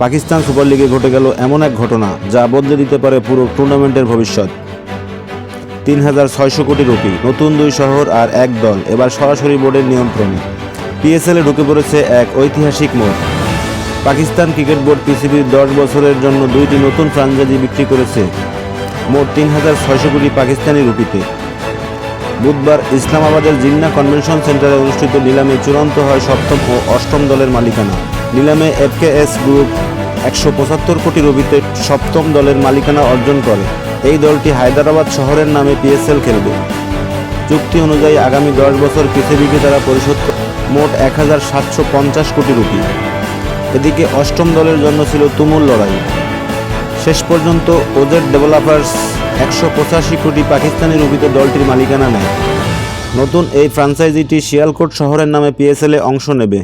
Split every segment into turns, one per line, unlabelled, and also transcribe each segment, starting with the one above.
Pakistan super লিগে ঘটে গেল এমন এক ঘটনা যা বদলে দিতে পারে পুরো টুর্নামেন্টের ভবিষ্যৎ। তিন হাজার ছয়শো কোটি রুপি, নতুন দুই শহর আর এক দল, এবার সরাসরি বোর্ডের নিয়ন্ত্রণে পিএসএলে ঢুকে পড়েছে এক ঐতিহাসিক মোড়। পাকিস্তান ক্রিকেট বোর্ড পিসিবির দশ বছরের জন্য দুইটি নতুন ফ্রাঞ্চাইজি বিক্রি করেছে। মোট তিন হাজার ছয়শো কোটি পাকিস্তানি রুপিতে। বুধবার ইসলামাবাদের জিন্না কনভেনশন সেন্টারে অনুষ্ঠিত নিলামে চূড়ান্ত হয় সপ্তম ও অষ্টম দলের মালিকানা। নিলামে এফকেএস গ্রুপ একশো পঁচাত্তর কোটি রুপিতে সপ্তম দলের মালিকানা অর্জন করে। এই দলটি হায়দ্রাবাদ শহরের নামে পিএসএল খেলবে। চুক্তি অনুযায়ী আগামী দশ বছর পৃথিবীকে তারা পরিশোধ মোট এক হাজার সাতশো পঞ্চাশ কোটি রুপি। এদিকে অষ্টম দলের জন্য ছিল তুমুল লড়াই। শেষ পর্যন্ত ওজেড ডেভেলপার্স একশো পঁচাশি কোটি পাকিস্তানি রুপিতে দলটির মালিকানা নেয়। নতুন এই ফ্রাঞ্চাইজিটি শিয়ালকোট শহরের নামে পিএসএলে অংশ নেবে।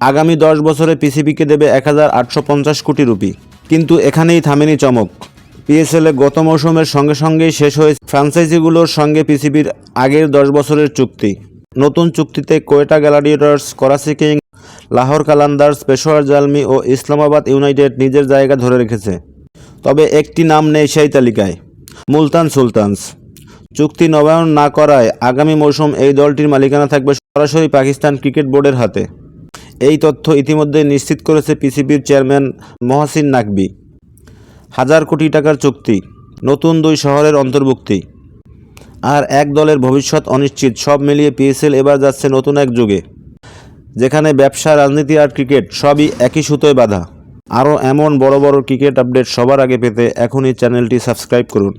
আগামী দশ বছরে পিসিবিকে দেবে এক হাজার আটশো পঞ্চাশ কোটি রুপি। কিন্তু এখানেই থামেনি চমক। পিএসএলে গত মৌসুমের সঙ্গে সঙ্গেই শেষ হয়েছে ফ্রাঞ্চাইজিগুলোর সঙ্গে পিসিবির আগের দশ বছরের চুক্তি। নতুন চুক্তিতে কোয়েটা গ্যালাডিয়েটার্স করাচি কিং, লাহোর কালান্দার্স, পেশোয়ার জালমি ও ইসলামাবাদ ইউনাইটেড নিজের জায়গা ধরে রেখেছে। তবে একটি নাম নেই সেই তালিকায়। মুলতান সুলতানস। চুক্তি নবায়ন না করায় আগামী মৌসুম এই দলটির মালিকানা থাকবে সরাসরি পাকিস্তান ক্রিকেট বোর্ডের হাতে। এই তথ্য ইতিমধ্যে নিশ্চিত করেছে পিসিবির চেয়ারম্যান মহাসিন নাকবি হাজার কোটি টাকার চুক্তি, নতুন দুই শহরের অন্তর্ভুক্তি। আর এক দলের ভবিষ্যৎ অনিশ্চিত, সব মিলিয়ে পিএসএল এবার যাচ্ছে নতুন এক যুগে। যেখানে ব্যবসা, রাজনীতি আর ক্রিকেট সবই একই সুতোয় বাঁধা। আরও এমন বড় বড় ক্রিকেট আপডেট সবার আগে পেতে এখনই চ্যানেলটি সাবস্ক্রাইব করুন।